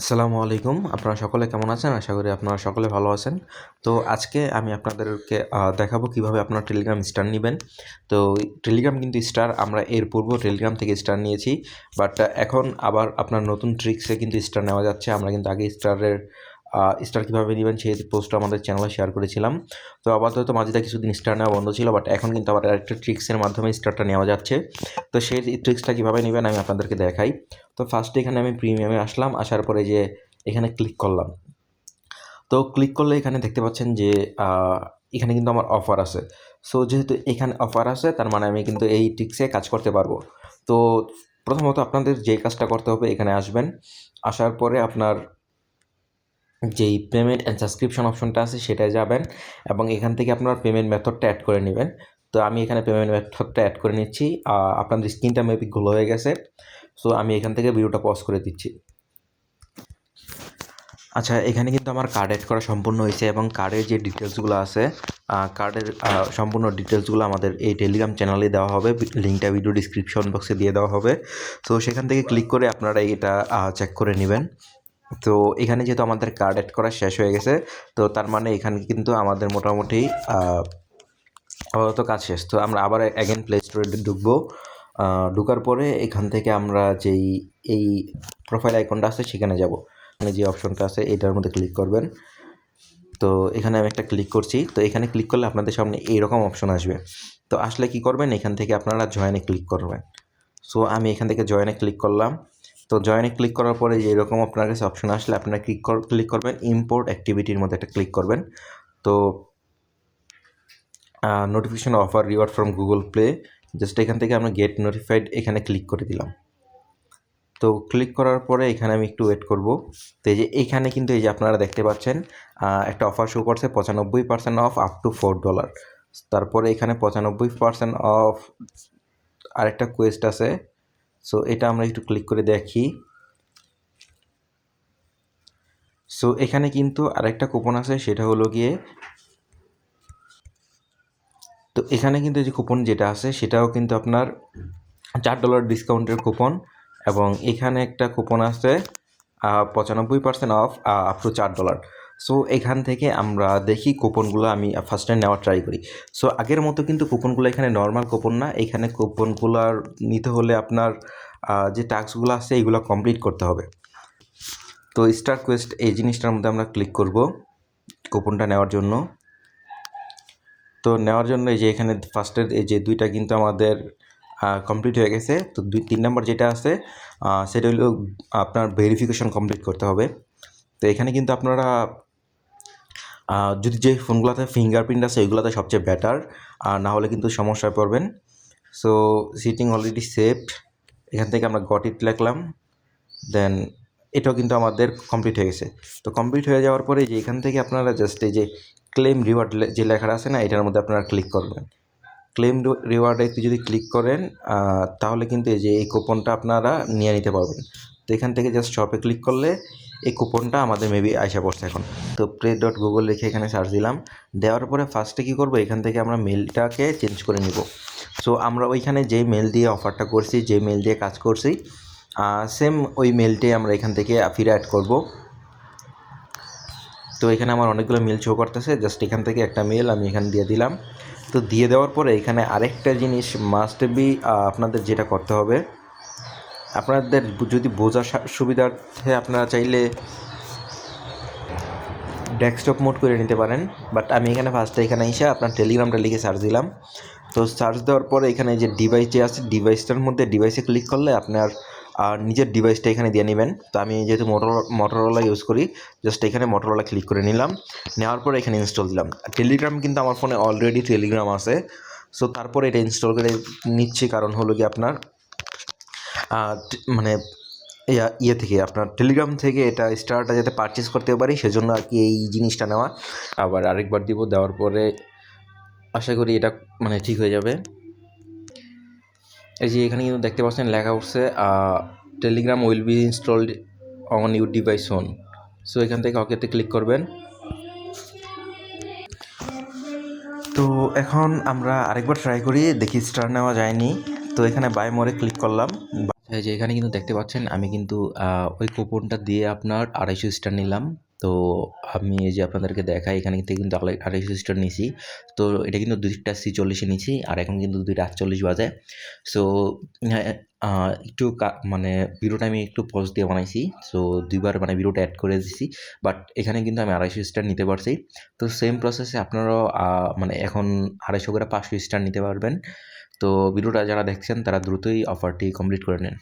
আসসালামু আলাইকুম। আপনারা সকলে কেমন আছেন? আশা করি আপনারা সকলে ভালো আছেন। তো আজকে আমি আপনাদেরকে দেখাবো কীভাবে আপনারা টেলিগ্রাম স্টার নেবেন। তো টেলিগ্রাম কিন্তু স্টার আমরা এর পূর্ব টেলিগ্রাম থেকে স্টার নিয়েছি। বাট এখন আবার আপনার নতুন ট্রিক্সে কিন্তু স্টার নেওয়া যাচ্ছে। আমরা কিন্তু আগে স্টারের স্টার কীভাবে নেবেন সেই পোস্টটা আমাদের চ্যানেলে শেয়ার করেছিলাম। তো আপাতত মাঝে কিছুদিন স্টার নেওয়া বন্ধ ছিল বাট এখন কিন্তু আবার আরেকটা ট্রিক্সের মাধ্যমে স্টারটা নেওয়া যাচ্ছে। তো সেই ট্রিক্সটা কীভাবে নেবেন আমি আপনাদেরকে দেখাই। তো ফার্স্টে এখানে আমি প্রিমিয়ামে আসলাম, আসার পরে যে এখানে ক্লিক করলাম। তো ক্লিক করলে এখানে দেখতে পাচ্ছেন যে এখানে কিন্তু আমার অফার আছে। সো যেহেতু এখানে অফার আছে, তার মানে আমি কিন্তু এই ট্রিক্সে কাজ করতে পারব। তো প্রথমত আপনাদের যে কাজটা করতে হবে, এখানে আসবেন। আসার পরে আপনার যেই পেমেন্ট অ্যান্ড সাবস্ক্রিপশন অপশনটা আছে সেটায় যাবেন এবং এখান থেকে আপনার পেমেন্ট মেথডটা অ্যাড করে নেবেন। তো আমি এখানে পেমেন্ট মেথডটা অ্যাড করে নিচ্ছি। আপনাদের স্ক্রিনটা মেবি গুলো হয়ে গেছে। সো আমি এখান থেকে ভিডিওটা পজ করে দিচ্ছি। আচ্ছা এখানে কিন্তু আমার কার্ড অ্যাড করা সম্পূর্ণ হয়েছে এবং কার্ডের যে ডিটেলসগুলো আছে কার্ডের সম্পূর্ণ ডিটেলসগুলো আমাদের এই টেলিগ্রাম চ্যানেলে দেওয়া হবে। লিঙ্কটা ভিডিও ডিসক্রিপশন বক্সে দিয়ে দেওয়া হবে। তো সেখান থেকে ক্লিক করে আপনারা এটা চেক করে নেবেন। তো এখানে যেহেতু আমাদের কার্ড অ্যাড করা শেষ হয়ে গেছে, তো তার মানে এখানে কিন্তু আমাদের মোটামুটি আপাতত কাজ শেষ। তো আমরা আবার অ্যাগেন প্লে স্টোরে ঢুকবো। ঢুকার পরে এখান থেকে আমরা যেই, এই প্রোফাইল আইকনটা আছে সেখানে যাব। মানে যে অপশনটা আছে এটার মধ্যে ক্লিক করবেন। তো এখানে আমি একটা ক্লিক করছি। তো এখানে ক্লিক করলে আপনাদের সামনে এইরকম অপশন আসবে। তো আসলে কি করবেন? এখান থেকে আপনারা জয়েনে ক্লিক করবেন। সো আমি এখান থেকে জয়েনে ক্লিক করলাম। তো জয়েনে ক্লিক করার পরে যে এরকম আপনার কাছে অপশন আসলে আপনারা ক্লিক ক্লিক করবেন ইম্পোর্ট অ্যাক্টিভিটির মধ্যে একটা ক্লিক করবেন। তো notification offer reward from Google Play just এখান থেকে আমরা গেট নোটিফাইড এখানে ক্লিক করে দিলাম। তো ক্লিক করার পরে এখানে আমি একটু ওয়েট করব। তো এই যে এখানে কিন্তু এই যে আপনারা দেখতে পাচ্ছেন একটা অফার শো করছে, পঁচানব্বই percent off up to four dollar তারপরে এখানে পঁচানব্বই পার্সেন্ট অফ আরেকটা কোয়েস্ট আছে সো এটা আমরা একটু ক্লিক করে দেখি। সো এখানে কিন্তু আরেকটা কুপন আছে, সেটা হলো গিয়ে তো এখানে কিন্তু যে কুপন যেটা আছে, সেটাও কিন্তু আপনার চার ডলার ডিসকাউন্টের কুপন এবং এখানে একটা কুপন আছে পঁচানব্বই পার্সেন্ট অফ আপ টু চার ডলার সো এখান থেকে আমরা দেখি কুপনগুলো আমি ফার্স্ট টাইম নেওয়ার ট্রাই করি। সো আগের মতো কিন্তু কুপনগুলো এখানে নর্মাল কুপন না। এখানে কুপনগুলো নিতে হলে আপনার যে টাস্কগুলো আছে, এগুলো কমপ্লিট করতে হবে। তো স্টার কোয়েস্ট এই জিনিসটার মধ্যে আমরা ক্লিক করব কুপনটা নেওয়ার জন্য। তো, নেওয়ার জন্য এই যে এখানে ফার্স্টের এই যে দুইটা কিন্তু আমাদের কমপ্লিট হয়ে গেছে। তো, দুই, তিন নম্বর যেটা আছে সেটা হলো আপনার ভেরিফিকেশন কমপ্লিট করতে হবে। তো, এখানে কিন্তু আপনারা যদি যে ফোনগুলোতে ফিঙ্গারপ্রিন্ট আছে, এগুলোতে সবচেয়ে বেটার আর না হলে কিন্তু সমস্যায় পড়বেন। সো সিটিং অলরেডি সেফ এখান থেকে আমরা গট ইট লিখলাম। দেন এটাও কিন্তু আমাদের কমপ্লিট হয়ে গেছে। তো কমপ্লিট হয়ে যাওয়ার পরে যে এখান থেকে আপনারা জাস্ট এই যে ক্লেম রিওয়ার্ড যে লেখাটা আছে না, এটার মধ্যে আপনারা ক্লিক করবেন। ক্লেম রিওয়ার্ডে একটু যদি ক্লিক করেন তাহলে কিন্তু এই যে এই কুপনটা আপনারা নিয়ে নিতে পারবেন। তো এখান থেকে জাস্ট শপে ক্লিক করলে এই কুপনটা আমাদের মেবি আইসা পড়ছে এখন। তো প্লে ডট গুগল লিখে এখানে সার্চ দিলাম। দেওয়ার পরে ফার্স্টে কী করব? এখান থেকে আমরা মেলটাকে চেঞ্জ করে নিব। সো আমরা ওইখানে যেই মেল দিয়ে অফারটা করছি যে মেল দিয়ে কাজ করছি সেম ওই মেলটাই আমরা এখান থেকে ফিরে অ্যাড করব। তো এখানে আমার অনেকগুলো মেল শো করতেছে। জাস্ট এখান থেকে একটা মেল আমি এখানে দিয়ে দিলাম। তো দিয়ে দেওয়ার পরে এখানে আরেকটা জিনিস মাস্ট বি আপনাদের যেটা করতে হবে আপনাদের যদি বোঝার সুবিধার্থে আপনারা চাইলে ডেস্কটপ মোড করে নিতে পারেন বাট আমি এখানে ফার্স্টে এখানে এসে আপনার টেলিগ্রামটা লিখে সার্চ দিলাম। তো সার্চ দেওয়ার পরে এখানে যে ডিভাইস যে আছে ডিভাইসটার মধ্যে ডিভাইসে ক্লিক করলে আপনার আর নিজের ডিভাইসটা এখানে দিয়ে নেবেন। তো আমি যেহেতু মোটর মোটরওয়ালা ইউজ করি জাস্ট এখানে মোটরওয়ালা ক্লিক করে নিলাম। নেওয়ার পরে এখানে ইনস্টল দিলাম। টেলিগ্রাম কিন্তু আমার ফোনে অলরেডি টেলিগ্রাম আছে। সো তারপরে এটা ইনস্টল করে নিচ্ছি, কারণ হলো কি আপনার মানে ইয়া থেকে, আপনার টেলিগ্রাম থেকে এটা স্টারটা যাতে পারচেস করতে পারি, সেজন্য আর কি এই জিনিসটা নেওয়া। আবার আরেকবার দিব, দেওয়ার পরে আশা করি এটা মানে ঠিক হয়ে যাবে। এই যে এখানে কিন্তু দেখতে পাচ্ছেন, লেখা উঠছে Telegram will be installed on your device own so এখান থেকে ওকেতে ক্লিক করবেন। তো এখন আমরা আরেকবার ট্রাই করি, দেখি স্টার নেওয়া যায়নি। তো এখানে বাই মোড়ে ক্লিক করলাম। যে এখানে কিন্তু দেখতে পাচ্ছেন, আমি কিন্তু ওই কুপনটা দিয়ে আপনার আড়াইশো স্টার নিলাম। তো আমি এই যে আপনাদেরকে দেখাই, এখানে কিন্তু আড়াইশো স্টার নিছি। তো এটা কিন্তু দুইটা সি চল্লিশে নিছি, আর এখন কিন্তু দুইটা আটচল্লিশ বাজে। সো একটু মানে ভিডিওটা আমি একটু পজ দিয়ে বানাইছি। সো দুইবার মানে ভিডিওটা অ্যাড করে দিছি। বাট এখানে কিন্তু আমি আড়াইশো স্টার নিতে পারছি। তো সেম প্রসেসে আপনারাও মানে এখন আড়াইশো করে পাঁচশো স্টার নিতে পারবেন। তো ভিডিওটা যারা দেখছেন তারা দ্রুতই অফারটি কমপ্লিট করে নেন।